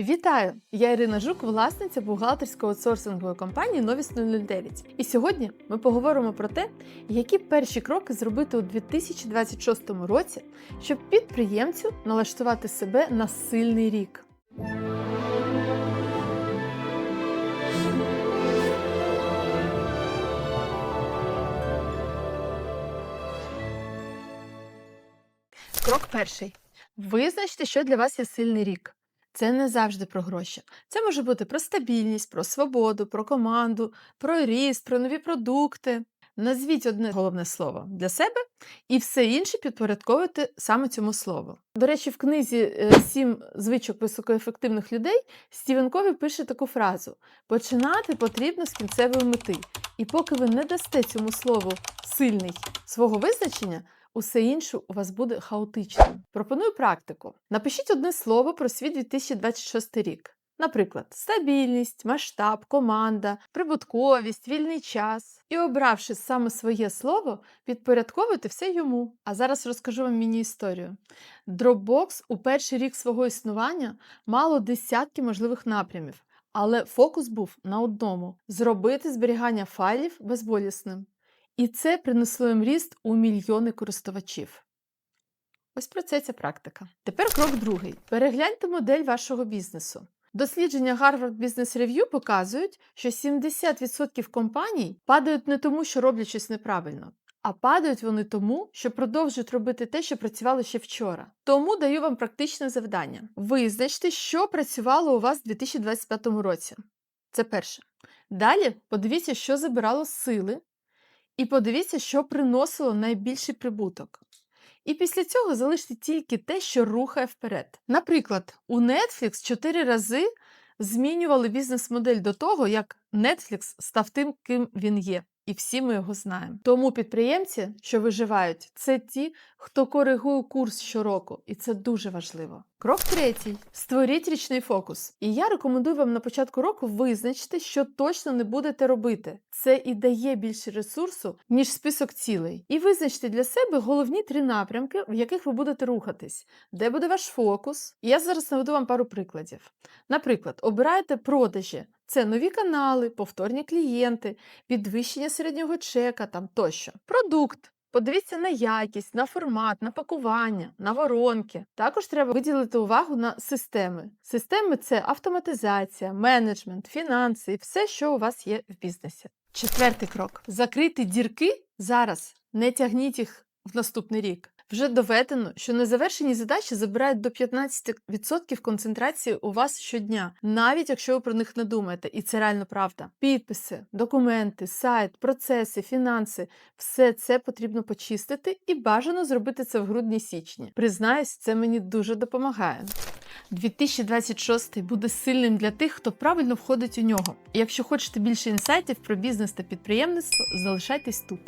Вітаю! Я Ірина Жук, власниця бухгалтерської аутсорсингової компанії Новіс 009. І сьогодні ми поговоримо про те, які перші кроки зробити у 2026 році, щоб підприємцю налаштувати себе на сильний рік. Крок перший. Визначте, що для вас є сильний рік. Це не завжди про гроші. Це може бути про стабільність, про свободу, про команду, про ріст, про нові продукти. Назвіть одне головне слово для себе і все інше підпорядковуйте саме цьому слову. До речі, в книзі е, Сім звичок високоефективних людей Стівен Кові пише таку фразу: починати потрібно з кінцевої мети. І поки ви не дасте цьому слову сильний свого визначення, усе інше у вас буде хаотичним. Пропоную практику. Напишіть одне слово про свій 2026 рік. Наприклад, стабільність, масштаб, команда, прибутковість, вільний час. І обравши саме своє слово, підпорядковуйте все йому. А зараз розкажу вам міні-історію. Dropbox у перший рік свого існування мало десятки можливих напрямів, але фокус був на одному: зробити зберігання файлів безболісним. І це принесло їм ріст у мільйони користувачів. Ось про це ця практика. Тепер крок другий. Перегляньте модель вашого бізнесу. Дослідження Harvard Business Review показують, що 70% компаній падають не тому, що роблять щось неправильно, а падають вони тому, що продовжують робити те, що працювало ще вчора. Тому даю вам практичне завдання: визначте, що працювало у вас у 2025 році. Це перше. Далі подивіться, що забирало сили, і подивіться, що приносило найбільший прибуток. І після цього залиште тільки те, що рухає вперед. Наприклад, у Netflix чотири рази змінювали бізнес-модель до того, як Netflix став тим, ким він є. І всі ми його знаємо. Тому підприємці, що виживають, це ті, хто коригує курс щороку, і це дуже важливо. Крок третій: створіть річний фокус. І я рекомендую вам на початку року визначити, що точно не будете робити. Це і дає більше ресурсу, ніж список цілей. І визначте для себе головні три напрямки, в яких ви будете рухатись, де буде ваш фокус. І я зараз наведу вам пару прикладів. Наприклад, обирайте продажі. Це нові канали, повторні клієнти, підвищення середнього чека там тощо. Продукт. Подивіться на якість, на формат, на пакування, на воронки. Також треба виділити увагу на системи. Системи це автоматизація, менеджмент, фінанси і все, що у вас є в бізнесі. Четвертий крок: закрити дірки зараз, не тягніть їх в наступний рік. Вже доведено, що незавершені задачі забирають до 15% концентрації у вас щодня, навіть якщо ви про них не думаєте, і це реально правда. Підписи, документи, сайт, процеси, фінанси все це потрібно почистити і бажано зробити це в грудні-січні. Признаюсь, це мені дуже допомагає. 2026 буде сильним для тих, хто правильно входить у нього. І якщо хочете більше інсайтів про бізнес та підприємництво, залишайтесь тут.